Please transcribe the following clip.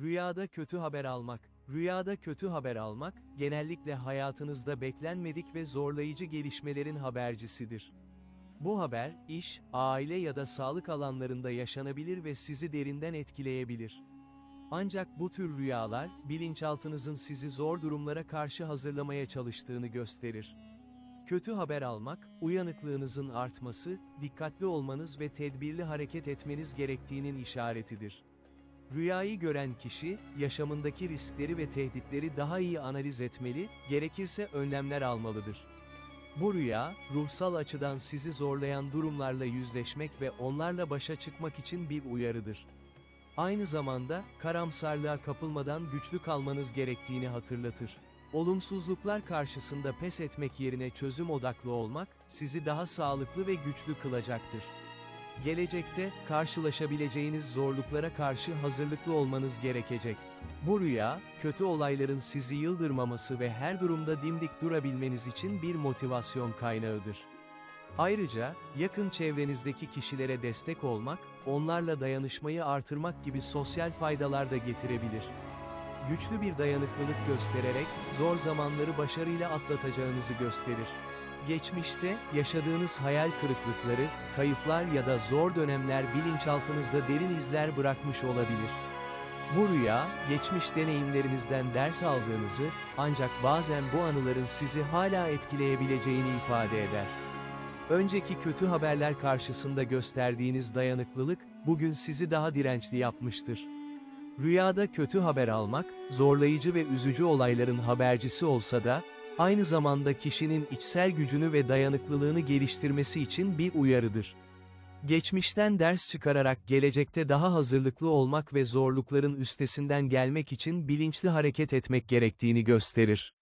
Rüyada kötü haber almak. Rüyada kötü haber almak, genellikle hayatınızda beklenmedik ve zorlayıcı gelişmelerin habercisidir. Bu haber, iş, aile ya da sağlık alanlarında yaşanabilir ve sizi derinden etkileyebilir. Ancak bu tür rüyalar, bilinçaltınızın sizi zor durumlara karşı hazırlamaya çalıştığını gösterir. Kötü haber almak, uyanıklığınızın artması, dikkatli olmanız ve tedbirli hareket etmeniz gerektiğinin işaretidir. Rüyayı gören kişi, yaşamındaki riskleri ve tehditleri daha iyi analiz etmeli, gerekirse önlemler almalıdır. Bu rüya, ruhsal açıdan sizi zorlayan durumlarla yüzleşmek ve onlarla başa çıkmak için bir uyarıdır. Aynı zamanda, karamsarlığa kapılmadan güçlü kalmanız gerektiğini hatırlatır. Olumsuzluklar karşısında pes etmek yerine çözüm odaklı olmak, sizi daha sağlıklı ve güçlü kılacaktır. Gelecekte, karşılaşabileceğiniz zorluklara karşı hazırlıklı olmanız gerekecek. Bu rüya, kötü olayların sizi yıldırmaması ve her durumda dimdik durabilmeniz için bir motivasyon kaynağıdır. Ayrıca, yakın çevrenizdeki kişilere destek olmak, onlarla dayanışmayı artırmak gibi sosyal faydalar da getirebilir. Güçlü bir dayanıklılık göstererek, zor zamanları başarıyla atlatacağınızı gösterir. Geçmişte, yaşadığınız hayal kırıklıkları, kayıplar ya da zor dönemler bilinçaltınızda derin izler bırakmış olabilir. Bu rüya, geçmiş deneyimlerinizden ders aldığınızı, ancak bazen bu anıların sizi hala etkileyebileceğini ifade eder. Önceki kötü haberler karşısında gösterdiğiniz dayanıklılık, bugün sizi daha dirençli yapmıştır. Rüyada kötü haber almak, zorlayıcı ve üzücü olayların habercisi olsa da, aynı zamanda kişinin içsel gücünü ve dayanıklılığını geliştirmesi için bir uyarıdır. Geçmişten ders çıkararak gelecekte daha hazırlıklı olmak ve zorlukların üstesinden gelmek için bilinçli hareket etmek gerektiğini gösterir.